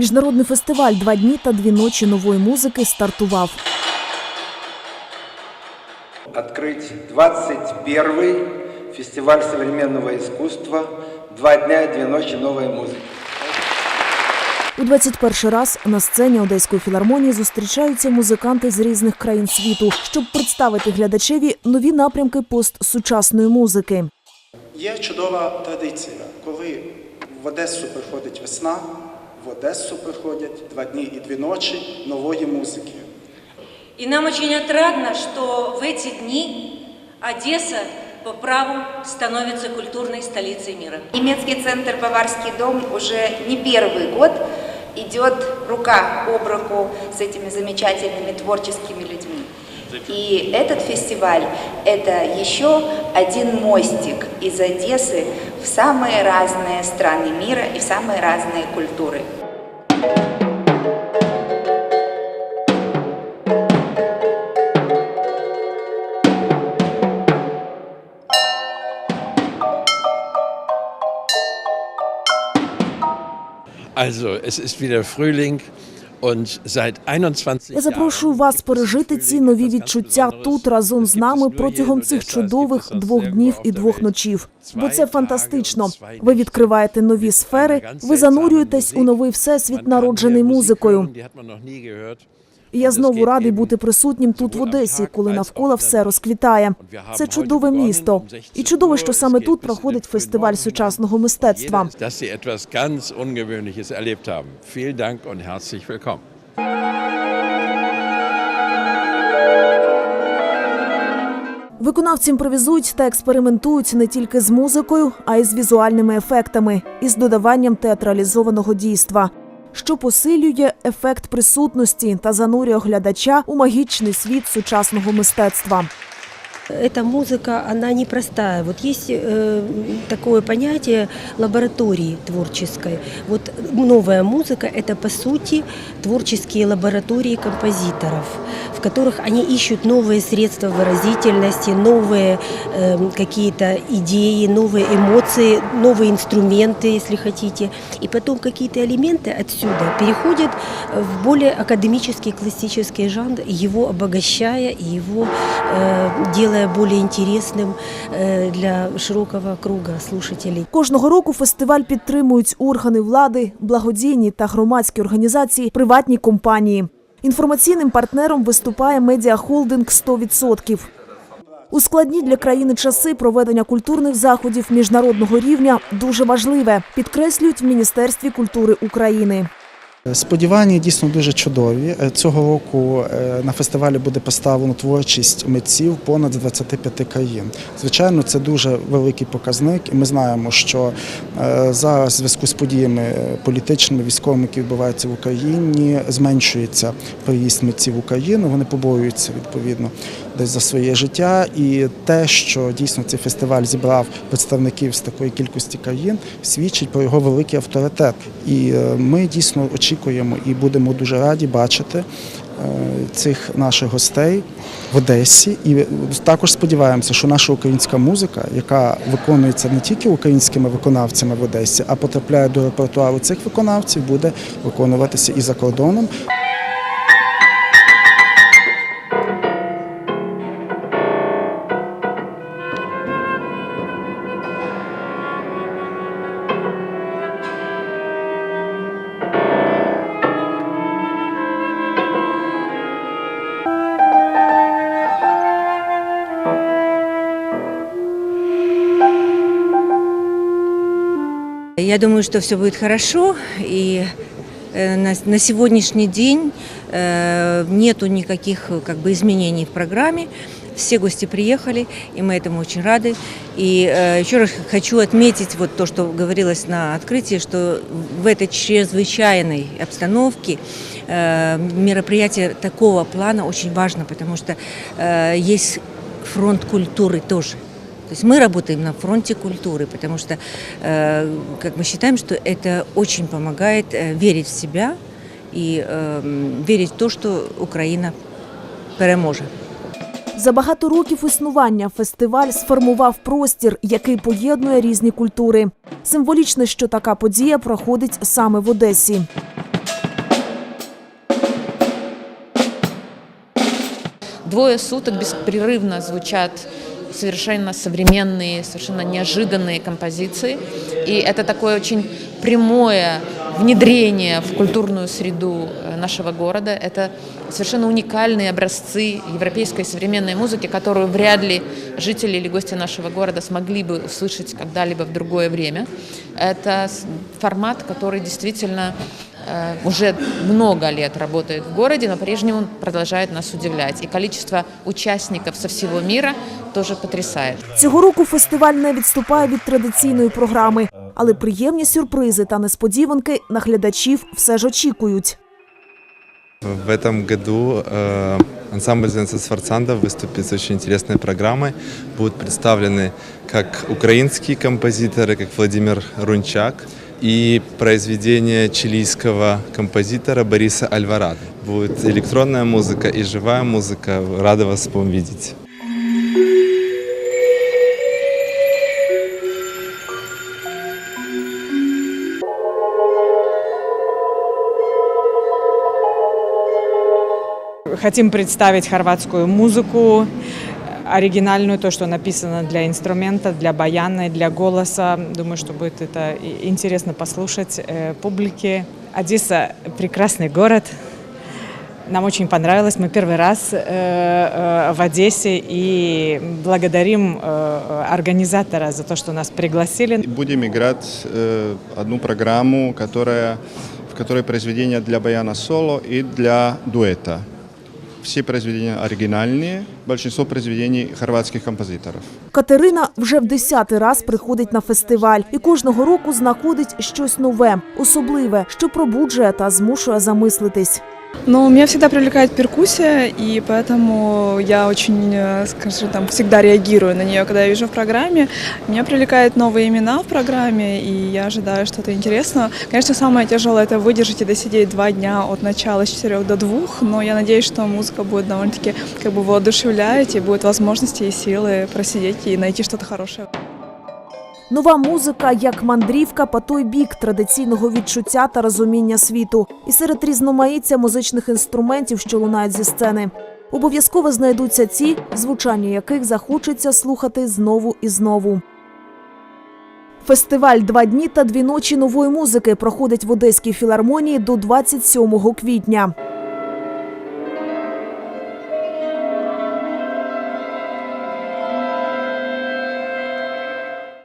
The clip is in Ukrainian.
Міжнародний фестиваль Два дні та дві ночі нової музики стартував. открыть 21-й фестиваль современного искусства «Два дня и две ночи новой музыки». У 21 раз на сцені Одеської філармонії зустрічаються музиканти з різних країн світу, щоб представити глядачеві нові напрямки постсучасної музики. Є чудова традиція, коли в Одесу приходить весна, в Одесу приходять два дні і дві ночі нової музики. И нам очень отрадно, что в эти дни Одесса по праву становится культурной столицей мира. Немецкий центр «Баварский дом» уже не первый год идет рука об руку с этими замечательными творческими людьми. И этот фестиваль – это еще один мостик из Одессы в самые разные страны мира и в самые разные культуры. Also, es ist wieder Frühling und seit 21 Я запрошую вас пережити ці нові відчуття тут разом з нами протягом цих чудових двох днів і двох ночів. Бо це фантастично. Ви відкриваєте нові сфери, ви занурюєтесь у новий всесвіт, народжений музикою. І я знову радий бути присутнім тут в Одесі, коли навколо все розквітає. Це чудове місто, і чудово, що саме тут проходить фестиваль сучасного мистецтва. Виконавці імпровізують та експериментують не тільки з музикою, а й з візуальними ефектами і з додаванням театралізованого дійства, що посилює ефект присутності та занурює глядача у магічний світ сучасного мистецтва. Эта музыка, она непростая. Вот есть э, такое понятие лаборатории творческой. Вот новая музыка – это, по сути, творческие лаборатории композиторов, в которых они ищут новые средства выразительности, новые э, какие-то идеи, новые эмоции, новые инструменты, если хотите. И потом какие-то элементы отсюда переходят в более академический, классический жанр, его обогащая и его э, делая более интересным э, для широкого круга слушателей. Кожного року фестиваль підтримують органи влади, благодійні та громадські організації, приватні компанії. Інформаційним партнером виступає медіахолдинг «100%». У складні для країни часи проведення культурних заходів міжнародного рівня дуже важливе, підкреслюють в Міністерстві культури України. Сподівання дійсно дуже чудові. Е, Цього року е, на фестивалі буде представлено творчість митців понад з 25 країн. Звичайно, це дуже великий показник, ми знаємо, що е, зараз в зв'язку з подіями політичними, військовими, які відбуваються в Україні, зменшується приїзд митців в Україну. Вони побоюються відповідно десь за своє життя. І те, що дійсно цей фестиваль зібрав представників з такої кількості країн, свідчить про його великий авторитет. І е, ми дійсно очікуємо і будемо дуже раді бачити е, цих наших гостей в Одесі. І також сподіваємося, що наша українська музика, яка виконується не тільки українськими виконавцями в Одесі, а потрапляє до репертуару цих виконавців, буде виконуватися і за кордоном. Я думаю, что все будет хорошо, и э, на, на сегодняшний день э, нету никаких э, как бы, изменений в программе. Все гости приехали, и мы этому очень рады. И э, еще раз хочу отметить вот то, что говорилось на открытии, что в этой чрезвычайной обстановке э, мероприятие такого плана очень важно, потому что э, есть фронт культуры тоже. То есть мы работаем на фронте культуры, потому что э, как мы считаем, что это очень помогает э, верить в себя и э, верить в то, что Украина переможе. За багато років існування фестиваль сформував простір, який поєднує різні культури. Символічно, що така подія проходить саме в Одесі. Двоє суток безпреривно звучать совершенно современные, совершенно неожиданные композиции. И это такое очень прямое внедрение в культурную среду э, нашего города. Это совершенно уникальные образцы европейской современной музыки, которую вряд ли жители или гости нашего города смогли бы услышать когда-либо в другое время. Это с- формат, который действительно э, уже много лет работает в городе, но по-прежнему продолжает нас удивлять. И количество участников со всего мира тоже потрясает. Цього року фестиваль не відступає від традиційної програми, але приємні сюрпризи та несподіванки на глядачів все ж очікують. В этом году э, ансамбль Зенца Сфорцанда выступит с очень интересной программой. Будут представлены как украинские композиторы, как Владимир Рунчак, и произведение чилийского композитора Бориса Альварадо. Будет электронная музыка и живая музыка. Рада вас увидеть. Хотим представить хорватскую музыку, оригинальную, то, что написано для инструмента, для баяна, и для голоса. Думаю, что будет это и- интересно послушать э, публике. Одесса – прекрасный город. Нам очень понравилось. Мы первый раз э, э, в Одессе и благодарим э, организатора за то, что нас пригласили. Будем играть э, одну программу, которая, в которой произведения для баяна соло и для дуэта. Все произведения оригінальні, більшість произведений хорватських композиторів. Катерина вже в десятий раз приходить на фестиваль і кожного року знаходить щось нове, особливе, що пробуджує та змушує замислитись. Ну, меня всегда привлекает перкуссия, и поэтому я очень, э, скажем, там, всегда реагирую на нее, когда я вижу в программе. Меня привлекают новые имена в программе, и я ожидаю что-то интересного. Конечно, самое тяжелое – это выдержать и досидеть два дня от начала с 4 до 2, но я надеюсь, что музыка будет довольно-таки как бы воодушевлять, и будет возможности и силы просидеть и найти что-то хорошее. Нова музика як мандрівка по той бік традиційного відчуття та розуміння світу, і серед різноманіття музичних інструментів, що лунають зі сцени. Обов'язково знайдуться ті, звучання яких захочеться слухати знову і знову. Фестиваль Два дні та дві ночі нової музики проходить в Одеській філармонії до 27 квітня.